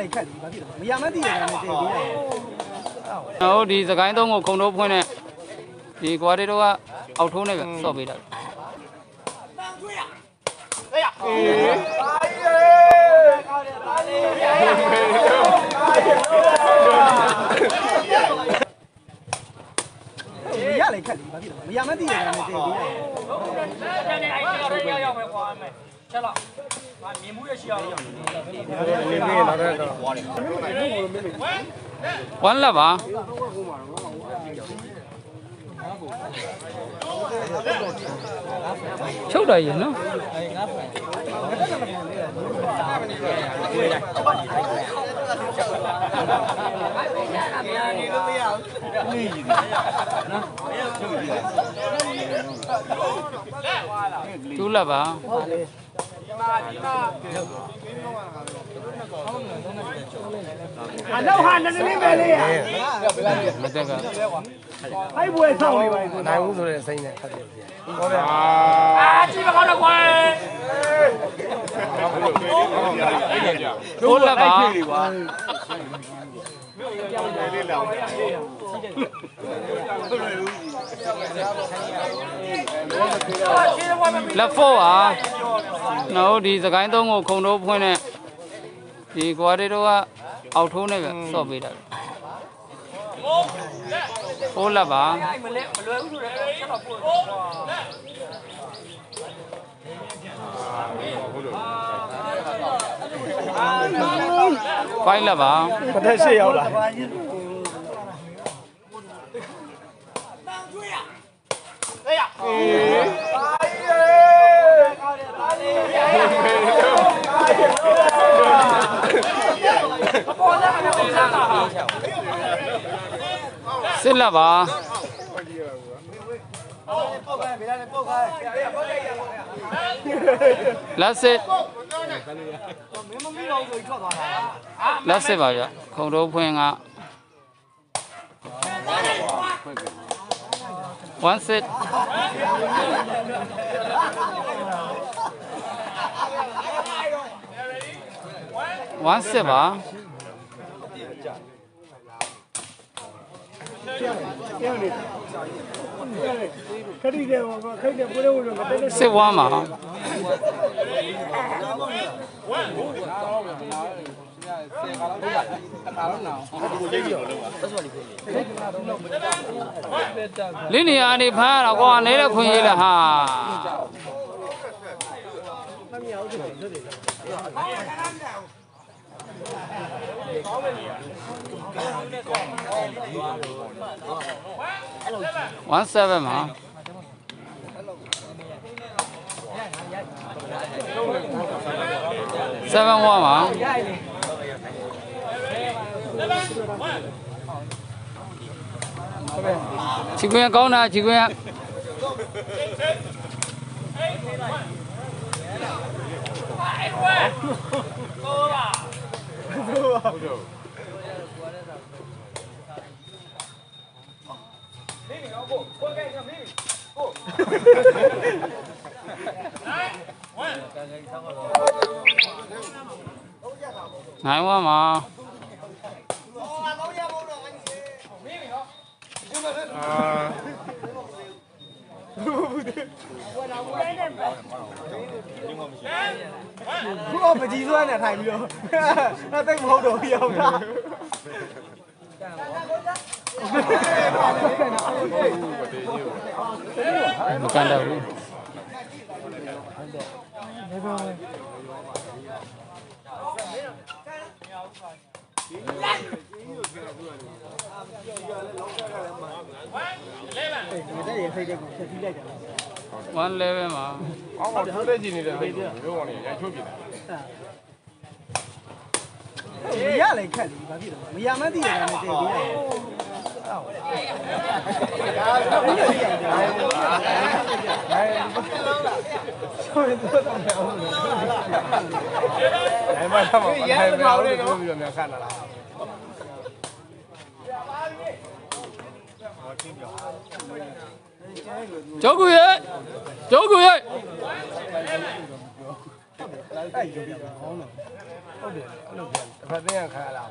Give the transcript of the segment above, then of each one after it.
လည်းခက်တယ်ဘာဖြစ်လဲမရမသိရတဲ့နဲ့တည်ပြီးတာကျွန်တော်တို့ဒီစကိုင်းသုံးကိုခုံတို့ဖွင့်တဲ့ဒီကွာတွေတော့ကအောက်ထိုးနဲ့ပဲစော့ပေးတာမရလည်းခက်တယ်ဘာဖြစ်လဲမရမသိရတဲ့နဲ့တည်ပြီးတာ ဝမ်းလက်ပါချုပ်တယ်ရနော်တူးလက်ပါ အနောက်ဟာနည်းနည်းပဲလေးရမတက်ကအဲ့ဘွယ်ဆောင်နေပါလေနိုင်ဘူးဆိုတဲ့စိတ်နဲ့ခတ်တယ်ပြန်ဟုတ်တယ်တိုးလက်ပါလက်ဖို့ပါကျွ န်တော်တို့ဒီစကိုင်းသုံးကိုခုံတို့ဖွင့်တဲ့ဒီကွာတွေတော့ကအောက်ထိုးနဲ့ပဲစော့ပေးတာတိုးလက်ပါဖိုက်လက်ပါမတက်ရှေ့ရောက်လာ စစ်လက်ပါလက်စစ်လက်စ စ်ပါဗျခုံတို့ဖွင့်က1 sit 1 sit ပါခက်တယ်ဘာခက်တယ်ဘွယ်လို့မတက်စစ်1ပါ လင်းနေရာနေဖမ်းရတော့ကွာနေတဲ့ခွင့်ရေးလားဟာ17မှာ7 1မှာ ချီခွင့်ကောင်းတာချီခွင့် နိုင်ဝါမှာခုတော့ပကြီးစွမ်းနေထိုင်ပြီးတော့အဲ့တိတ်မဟုတ်တော့ရောက်တာမကန်တော့ဘူး 1 level မှာအောင်းတော့တဲ့ကြည့်နေတဲ့စိတ်ကိုမျိုးဝင်နေရချိုးပြတယ်မရလည်းခက်တယ်ဘာဖြစ်လဲမရမသိရတဲ့နဲ့တ 哎妈呀！我太没有那个热面看着了。九个月，九个月。哎，有病！好冷，好冷，好冷，反正也开了。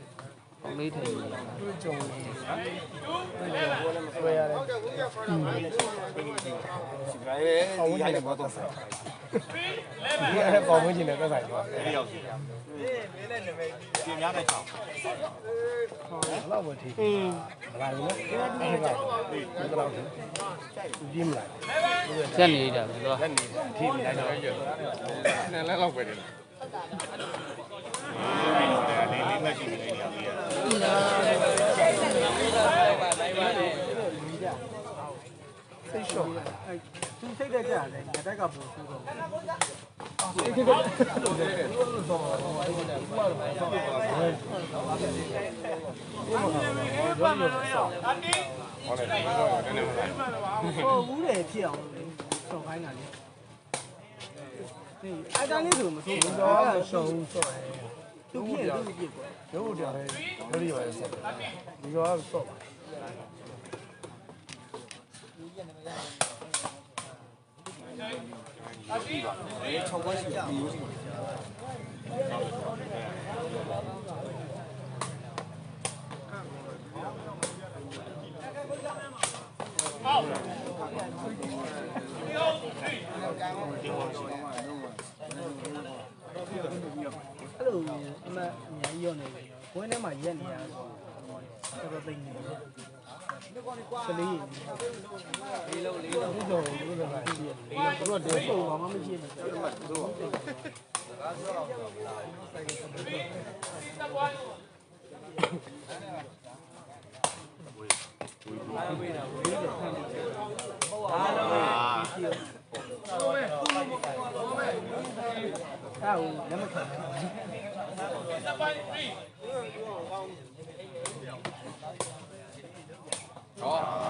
။အမေးထိုင်နေတယ်။ကြုံနေတယ်။ဘယ်လိုလဲမဆွဲရလဲ။ဒီဘယ်ဒီဟိုက်ဘောတော့ဆက်။ဒီအဲ့ပေါ်ဝင်နေတဲ့ကစားကြီးပါ။ဒီရောက်ပြီ။ဒီမင်းလည်းနမိတ်ကြီး။ဒီများတဲ့ချောင်း။ဟောလောက်ဝင်ထိ။အင်း။လာလို့အဲ့ဒါဒီကတော့ကြည့်မလား။ဆက်နေတာပဲတော့။ဆက်နေတာ။ထိမလိုက်တော့။နည်းနည်းလောက်ပဲတယ်။ဟုတ်တာ။အဲ့ဒါလေးလေးမှရှိနေတဲ့နေရာလေး စိတ်ရှော့အဲသူစိတ်တက်ကြတယ်ငါတက်ကပို့ဆိုးတော့အဲ့ဒီကတော့တော်တယ်ဆောပါဘာလို့လဲဘာလို့လဲဆောပါဘာလို့လဲဘာလို့လဲအတီးဟုတ်တယ်ဟုတ်ဘူးလေဖြစ်အောင်ဆော်ခိုင်းတာလေဒီအတိုင်းလေးဆိုမဆိုးဘူးဆော်ဆော်ဆော် သူ့ဖြစ်သူ့ဖြစ်ကွာရုပ်တရားပဲဘယ်လိုရလဲဆက်ဒီကောင်ကတော့ပါအတိအဲ6ဝက်ရှိပြီဟုတ် ပြီးတော့နေကွင်းထဲမှာရက်နေရတော့တော်တော်သိနေတယ်ကလေးလေးလုံးလေးလုံးတို့တို့တို့ကတည်းကတို့တော့တော့ပုံမှန်မရှိဘူးတို့ကအားလုံးပဲအားလုံးပဲအားလုံးပဲအားလုံးပဲအားလုံးပဲအားလုံးပဲအားလုံးပဲ 好。